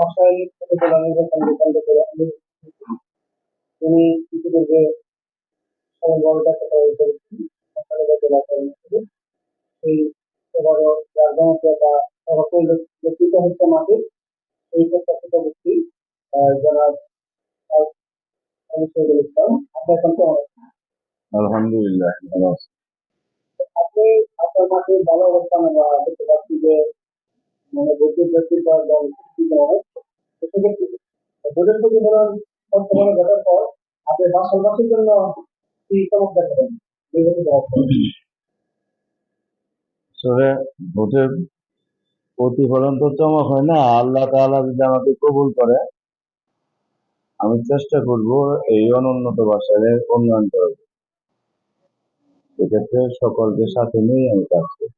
রাসায়নিক প্রতিফলন নির্বাচন কেন্দ্র করে আমি তিনি ইতিপূর্বে সমন্বয় দেখা করেছেন সরকারি এলাকার মধ্যে এবারও যার পরিলক্ষিত হচ্ছে মাঠে এই প্রত্যাশিত ব্যক্তি যারা আলহামদুলিল্লাহ আপনি আপনার মাঠে ভালো অবস্থান আমরা দেখতে পাচ্ছি যে মানে বুদ্ধির ব্যক্তির বা প্রতিফলন বর্তমানে পর আপনি জন্য কি চমক দেখাবেন প্রতিফলন তো চমক হয় না, আল্লাহ তাআলা যদি আমাকে কবুল করে, আমি চেষ্টা করব এই অনুন্নত বাসায় উন্নয়ন করার। সেক্ষেত্রে সকলকে সাথে নিয়ে আমি কাজ আর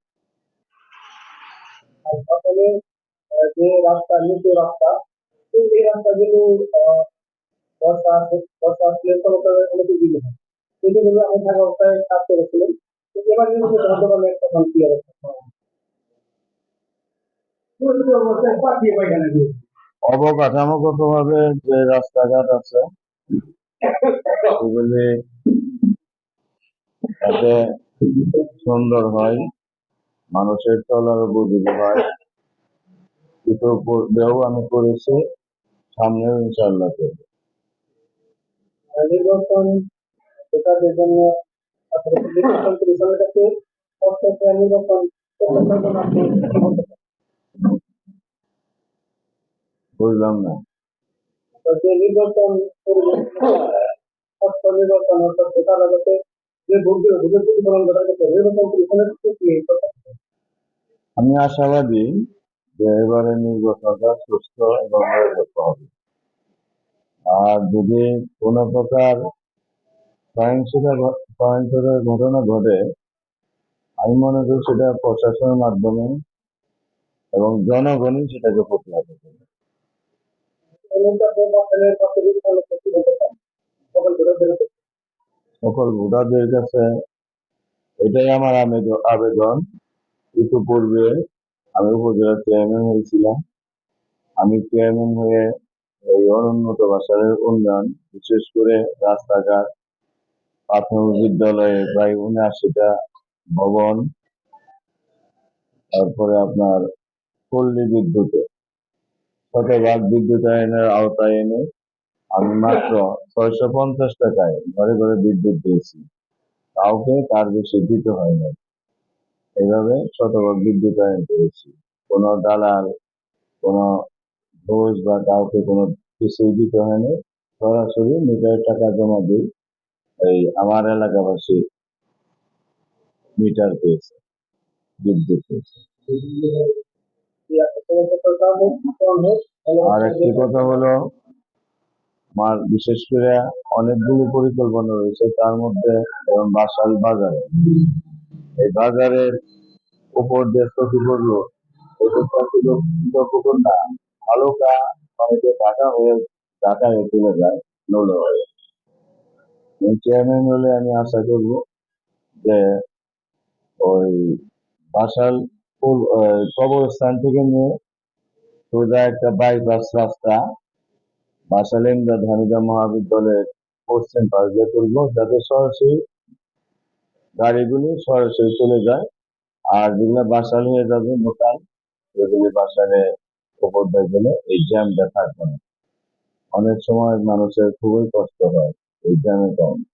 আসলে যে রাস্তা নিচু রাস্তা এই রাস্তাগুলো বর্ষা আসে বর্ষা আসলে চলাচলের হয়। আমি অবস্থায় কাজ করেছিলেন তো এবার নির্বাচিত হতে পারলে তখন কি অবস্থা? অবকাঠামোগত ভাবে যে রাস্তাঘাট আছে যাতে সুন্দর হয় মানুষের চলার উপযোগী হয় কিছু দেও আমি করেছি সামনেও ইনশাল্লাহ করব নির্বাচন জন্য? বুঝলাম না নির্বাচন স্বচ্ছ নির্বাচন অর্থাৎ ভোটাররা যাতে যে ভোটগুলো ভোটের প্রতিফলন ক্ষেত্রে নির্বাচন কমিশনের আমি আশাবাদী যে এবারে নির্বাচনটা সুস্থ এবং নিরপেক্ষ হবে। আর যদি কোনো প্রকার সহিংসতার ঘটনা ঘটে, আমি মনে করি সেটা প্রশাসনের মাধ্যমে এবং জনগণই সেটাকে প্রতিহত করবে। সকল ভোটারদের কাছে এটাই আমার আবেদ- আবেদন। ইতিপূর্বে আমি উপজেলা চেয়ারম্যান হয়েছিলাম। আমি চেয়ারম্যান হয়ে এই অনুন্নত বাসারের উন্নয়ন, বিশেষ করে রাস্তাঘাট, প্রাথমিক বিদ্যালয়ে প্রায় উনআশিটা ভবন, তারপরে আপনার পল্লী বিদ্যুতে। শতভাগ বিদ্যুতায়নের আওতায় এনে আমি মাত্র ছয়শো পঞ্চাশ টাকায় ঘরে ঘরে বিদ্যুৎ দিয়েছি। কাউকে তার বেশি দিতে হয় না এইভাবে শতভাগ বিদ্যুতায়ন করেছি কোনো দালাল, কোনো ঘোষ বা কাউকে কোনো কিছুই দিতে হয়নি। সরাসরি মিটারের টাকা জমা দিই এই আমার এলাকাবাসী মিটার পেয়েছে বিদ্যুৎ পেয়েছে। আর একটি কথা হলো আমার বিশেষ করে অনেকগুলো পরিকল্পনা রয়েছে, তার মধ্যে বাসাল বাজারে। এই বাজারের উপর পড়ল এটা ছিল পুকুর না হালকা অনেকে ঢাকা হয়ে ঢাকা হয়ে চলে যায় নৌলো হয়ে চেয়ারম্যান হলে আমি আশা করব যে ওই বাসাল কবরস্থান থেকে নিয়ে সোজা একটা বাইপাস রাস্তা বাসালেন্দা ধানিদা মহাবিদ্যালয়ের পশ্চিম পাশ দিয়ে তুলবো, যাতে সরাসরি গাড়িগুলি সরাসরি চলে যায় আর যেগুলো বাসাল নিয়ে যাবে দোকান সেগুলি বাসালে উপর দিয়ে গেলে এই জ্যামটা থাকবে না অনেক সময় মানুষের খুবই কষ্ট হয় এই জ্যামের কারণে।